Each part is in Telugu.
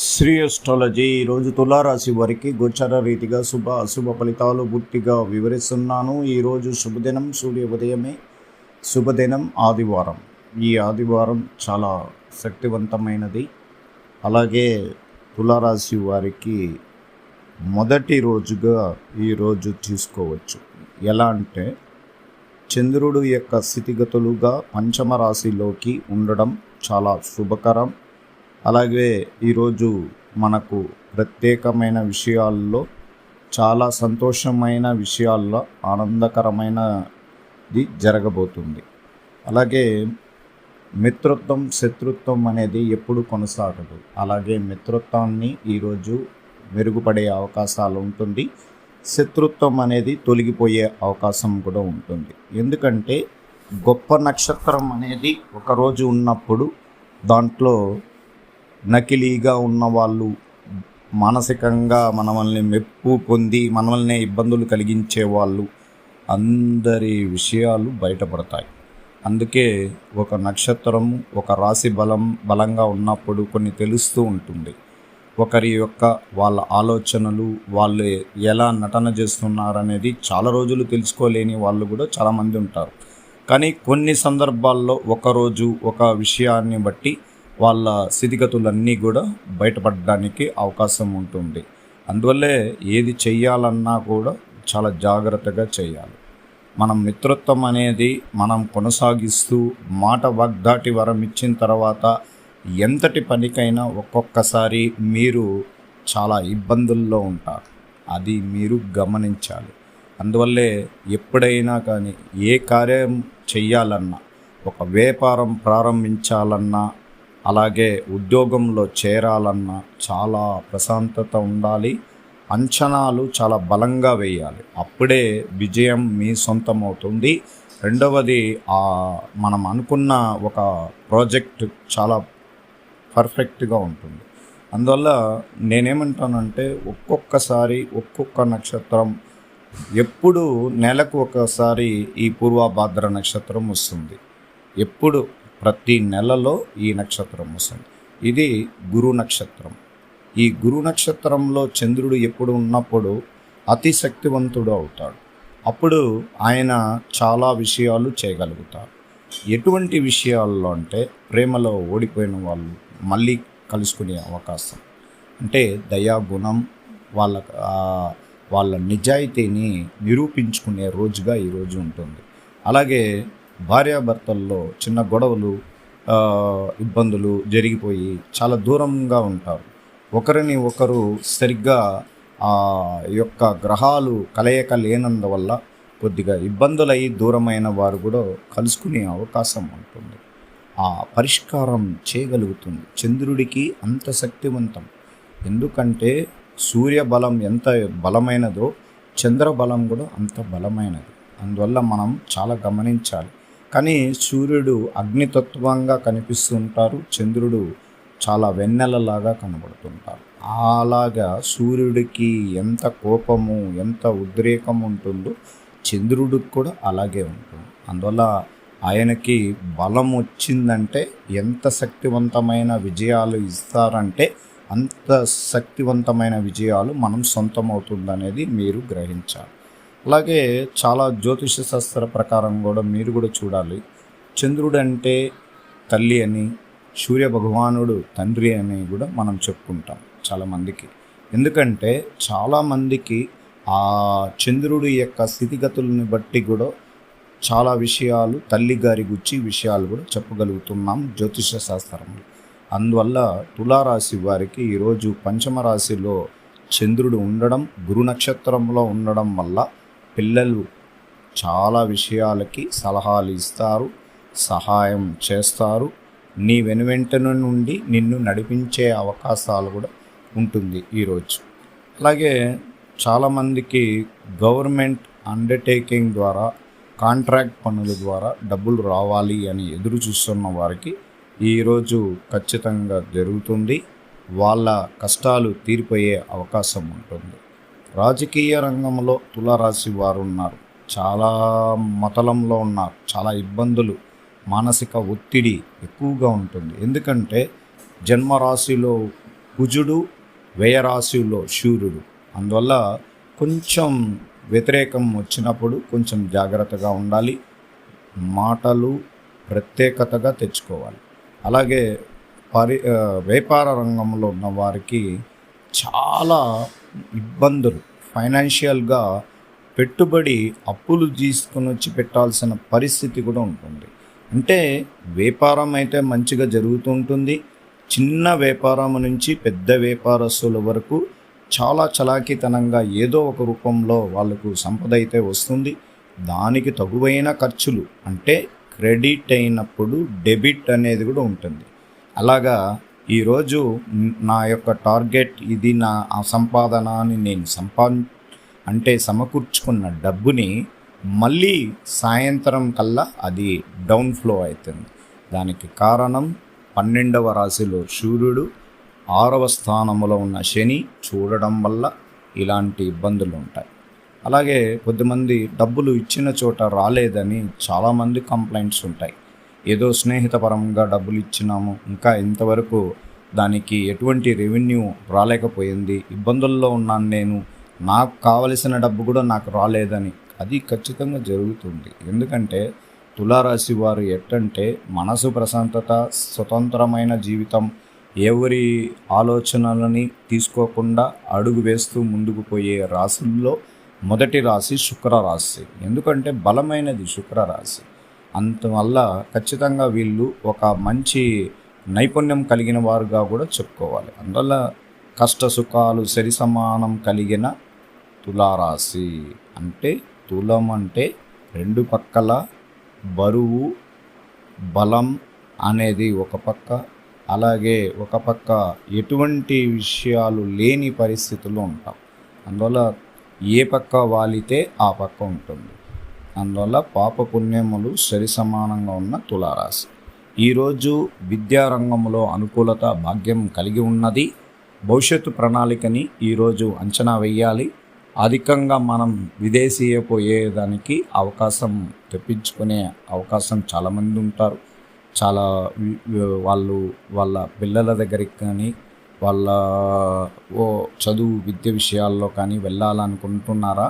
శ్రీ అస్ట్రాలజీ ఈరోజు తులారాశి వారికి గోచర రీతిగా శుభ అశుభ ఫలితాలు పూర్తిగా వివరిస్తున్నాను. ఈరోజు శుభదినం సూర్య ఉదయమే శుభదినం ఆదివారం. ఈ ఆదివారం చాలా శక్తివంతమైనది. అలాగే తులారాశి వారికి మొదటి రోజుగా ఈరోజు తీసుకోవచ్చు. ఎలా అంటే చంద్రుడు యొక్క స్థితిగతులుగా పంచమ రాశిలోకి ఉండడం చాలా శుభకరం. అలాగే ఈరోజు మనకు ప్రత్యేకమైన విషయాల్లో చాలా సంతోషమైన విషయాల్లో ఆనందకరమైనది జరగబోతుంది. అలాగే మిత్రత్వం శత్రుత్వం అనేది ఎప్పుడు కొనసాగదు. అలాగే మిత్రత్వాన్ని ఈరోజు మెరుగుపడే అవకాశాలు ఉంటుంది. శత్రుత్వం అనేది తొలగిపోయే అవకాశం కూడా ఉంటుంది. ఎందుకంటే గొప్ప నక్షత్రం అనేది ఒకరోజు ఉన్నప్పుడు దాంట్లో నకిలీగా ఉన్న వాళ్ళు మానసికంగా మనల్ని మెప్పు పొంది మనల్ని ఇబ్బందులు కలిగించే వాళ్ళు అందరి విషయాలు బయటపడతాయి. అందుకే ఒక నక్షత్రం ఒక రాశి బలం బలంగా ఉన్నప్పుడు కొన్ని తెలుస్తూ ఉంటుంది. ఒకరి యొక్క వాళ్ళ ఆలోచనలు వాళ్ళు ఎలా నటన చేస్తున్నారనేది చాలా రోజులు తెలుసుకోలేని వాళ్ళు కూడా చాలామంది ఉంటారు. కానీ కొన్ని సందర్భాల్లో ఒకరోజు ఒక విషయాన్ని బట్టి వాళ్ళ స్థితిగతులన్నీ కూడా బయటపడడానికి అవకాశం ఉంటుంది. అందువల్లే ఏది చెయ్యాలన్నా కూడా చాలా జాగ్రత్తగా చేయాలి మనం మిత్రత్వం అనేది మనం కొనసాగిస్తూ మాట వాగ్దాటి వరం ఇచ్చిన తర్వాత ఎంతటి పనికైనా ఒక్కొక్కసారి మీరు చాలా ఇబ్బందుల్లో ఉంటారు. అది మీరు గమనించాలి. అందువల్లే ఎప్పుడైనా కానీ ఏ కార్యం చెయ్యాలన్నా ఒక వ్యాపారం ప్రారంభించాలన్నా అలాగే ఉద్యోగంలో చేరాలన్న చాలా ప్రశాంతత ఉండాలి. అంచనాలు చాలా బలంగా వేయాలి. అప్పుడే విజయం మీ సొంతం అవుతుంది రెండవది మనం అనుకున్న ఒక ప్రాజెక్ట్ చాలా పర్ఫెక్ట్గా ఉంటుంది. అందువల్ల నేనేమంటానంటే ఒక్కొక్కసారి ఒక్కొక్క నక్షత్రం ఎప్పుడు నెలకు ఒకసారి ఈ పూర్వభాద్ర నక్షత్రం వస్తుంది. ఎప్పుడు ప్రతి నెలలో ఈ నక్షత్రం వస్తుంది. ఇది గురు నక్షత్రం. ఈ గురు నక్షత్రంలో చంద్రుడు ఎప్పుడు ఉన్నప్పుడు అతి శక్తివంతుడు అవుతాడు. అప్పుడు ఆయన చాలా విషయాలు చేయగలుగుతారు. ఎటువంటి విషయాల్లో అంటే ప్రేమలో ఓడిపోయిన వాళ్ళు మళ్ళీ కలుసుకునే అవకాశం. అంటే దయాగుణం వాళ్ళ వాళ్ళ నిజాయితీని నిరూపించుకునే రోజుగా ఈరోజు ఉంటుంది. అలాగే భార్యాభర్తల్లో చిన్న గొడవలు ఇబ్బందులు జరిగిపోయి చాలా దూరంగా ఉంటారు. ఒకరిని ఒకరు సరిగ్గా ఆ యొక్క గ్రహాలు కలయిక లేనందువల్ల కొద్దిగా ఇబ్బందులై దూరమైన వారు కూడా కలుసుకునే అవకాశం ఉంటుంది. ఆ పరిష్కారం చేయగలుగుతుంది. చంద్రుడికి అంత శక్తివంతం. ఎందుకంటే సూర్య బలం ఎంత బలమైనదో చంద్రబలం కూడా అంత బలమైనది. అందువల్ల మనం చాలా గమనించాలి. కానీ సూర్యుడు అగ్నితత్వంగా కనిపిస్తుంటారు చంద్రుడు చాలా వెన్నెలలాగా కనబడుతుంటారు. అలాగా సూర్యుడికి ఎంత కోపము ఎంత ఉద్రేకం ఉంటుందో చంద్రుడికి కూడా అలాగే ఉంటుంది. అందువల్ల ఆయనకి బలం వచ్చిందంటే ఎంత శక్తివంతమైన విజయాలు ఇస్తారంటే అంత శక్తివంతమైన విజయాలు మనం సొంతమవుతుందనేది మీరు గ్రహించాలి. అలాగే చాలా జ్యోతిష శాస్త్ర ప్రకారం కూడా మీరు కూడా చూడాలి. చంద్రుడు అంటే తల్లి అని సూర్య భగవానుడు తండ్రి అని కూడా మనం చెప్పుకుంటాం చాలామందికి ఎందుకంటే చాలామందికి ఆ చంద్రుడి యొక్క స్థితిగతులను బట్టి కూడా చాలా విషయాలు తల్లి గారి గుచ్చి విషయాలు కూడా చెప్పగలుగుతున్నాం జ్యోతిష శాస్త్రంలో. అందువల్ల తులారాశి వారికి ఈరోజు పంచమ రాశిలో చంద్రుడు ఉండడం గురు నక్షత్రంలో ఉండడం వల్ల పిల్లలు చాలా విషయాలకి సలహాలు ఇస్తారు సహాయం చేస్తారు. నీ వెనువెంటను నుండి నిన్ను నడిపించే అవకాశాలు కూడా ఉంటుంది ఈరోజు. అలాగే చాలామందికి గవర్నమెంట్ అండర్టేకింగ్ ద్వారా కాంట్రాక్ట్ పనుల ద్వారా డబ్బులు రావాలి అని ఎదురు చూస్తున్న వారికి ఈరోజు ఖచ్చితంగా జరుగుతుంది. వాళ్ళ కష్టాలు తీరిపోయే అవకాశం ఉంటుంది. రాజకీయ రంగంలో తులారాశి వారు ఉన్నారు చాలా మతలంలో ఉన్నారు. చాలా ఇబ్బందులు మానసిక ఒత్తిడి ఎక్కువగా ఉంటుంది. ఎందుకంటే జన్మరాశిలో కుజుడు వ్యయరాశిలో సూర్యుడు అందువల్ల కొంచెం వ్యతిరేకం వచ్చినప్పుడు కొంచెం జాగ్రత్తగా ఉండాలి. మాటలు ప్రత్యేకతగా తెచ్చుకోవాలి. అలాగే పరి వ్యాపార రంగంలో ఉన్న వారికి చాలా ఇబ్బందులు. ఫైనాన్షియల్గా పెట్టుబడి అప్పులు తీసుకుని వచ్చి పెట్టాల్సిన పరిస్థితి కూడా ఉంటుంది. అంటే వ్యాపారం అయితే మంచిగా జరుగుతూ ఉంటుంది. చిన్న వ్యాపారం నుంచి పెద్ద వ్యాపారస్తుల వరకు చాలా చలాకితనంగా ఏదో ఒక రూపంలో వాళ్ళకు సంపద అయితే వస్తుంది. దానికి తగువైన ఖర్చులు అంటే క్రెడిట్ అయినప్పుడు డెబిట్ అనేది కూడా ఉంటుంది. అలాగా ఈరోజు నా యొక్క టార్గెట్ ఇది నా ఆ సంపాదన అని నేను సంపా అంటే సమకూర్చుకున్న డబ్బుని మళ్ళీ సాయంత్రం కల్లా అది డౌన్ ఫ్లో అవుతుంది దానికి కారణం పన్నెండవ రాశిలో సూర్యుడు ఆరవ స్థానంలో ఉన్న శని చూడడం వల్ల ఇలాంటి ఇబ్బందులు ఉంటాయి. అలాగే కొద్దిమంది డబ్బులు ఇచ్చిన చోట రాలేదని చాలామంది కంప్లైంట్స్ ఉంటాయి. ఏదో స్నేహితపరంగా డబ్బులు ఇచ్చినాము ఇంకా ఇంతవరకు దానికి ఎటువంటి రెవెన్యూ రాలేకపోయింది. ఇబ్బందుల్లో ఉన్నాను నేను. నాకు కావలసిన డబ్బు కూడా నాకు రాలేదని. అది ఖచ్చితంగా జరుగుతుంది. ఎందుకంటే తులారాశి వారు ఎట్టంటే మనసు ప్రశాంతత స్వతంత్రమైన జీవితం ఎవరి ఆలోచనలని తీసుకోకుండా అడుగు వేస్తూ ముందుకు పోయే రాశుల్లో మొదటి రాశి శుక్ర రాశి ఎందుకంటే బలమైనది శుక్ర రాశి అంతవల్ల ఖచ్చితంగా వీళ్ళు ఒక మంచి నైపుణ్యం కలిగిన వారుగా కూడా చెప్పుకోవాలి. అందువల్ల కష్ట సుఖాలు సరి సమానం కలిగిన తులారాశి అంటే తులం అంటే రెండు పక్కల బరువు బలం అనేది ఒక పక్క. అలాగే ఒక పక్క ఎటువంటి విషయాలు లేని పరిస్థితులు ఉంటాం. అందువల్ల ఏ పక్క వాలితే ఆ పక్క ఉంటుంది. అందువల్ల పాప పుణ్యములు సరి సమానంగా ఉన్న తులారాశి. ఈరోజు విద్యారంగంలో అనుకూలత భాగ్యం కలిగి ఉన్నది. భవిష్యత్తు ప్రణాళికని ఈరోజు అంచనా వేయాలి. అధికంగా మనం విదేశీయ పోయేదానికి అవకాశం తెప్పించుకునే అవకాశం చాలామంది ఉంటారు. చాలా వాళ్ళు వాళ్ళ పిల్లల దగ్గరికి కానీ వాళ్ళ ఓ చదువు విద్య విషయాల్లో కానీ వెళ్ళాలనుకుంటున్నారా?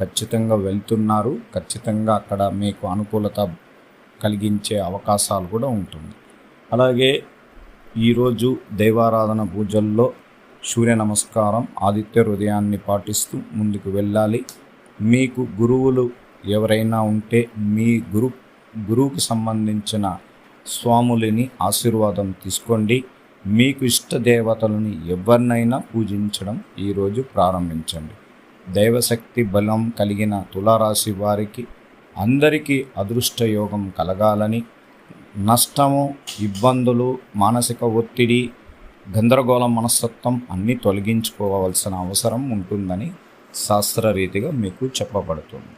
ఖచ్చితంగా వెళ్తున్నారు. ఖచ్చితంగా అక్కడ మీకు అనుకూలత కలిగించే అవకాశాలు కూడా ఉంటుంది. అలాగే ఈరోజు దైవారాధన పూజల్లో సూర్య నమస్కారం ఆదిత్య హృదయాన్ని పాటిస్తూ ముందుకు వెళ్ళాలి. మీకు గురువులు ఎవరైనా ఉంటే మీ గురు గురువుకు సంబంధించిన స్వాములని ఆశీర్వాదం తీసుకోండి. మీకు ఇష్ట దేవతలని ఎవరినైనా పూజించడం ఈరోజు ప్రారంభించండి. దైవశక్తి బలం కలిగిన తులారాశి వారికి అందరికీ అదృష్టయోగం కలగాలని నష్టము ఇబ్బందులు మానసిక ఒత్తిడి గందరగోళ మనస్తత్వం అన్నీ తొలగించుకోవాల్సిన అవసరం ఉంటుందని శాస్త్రరీతిగా మీకు చెప్పబడుతుంది.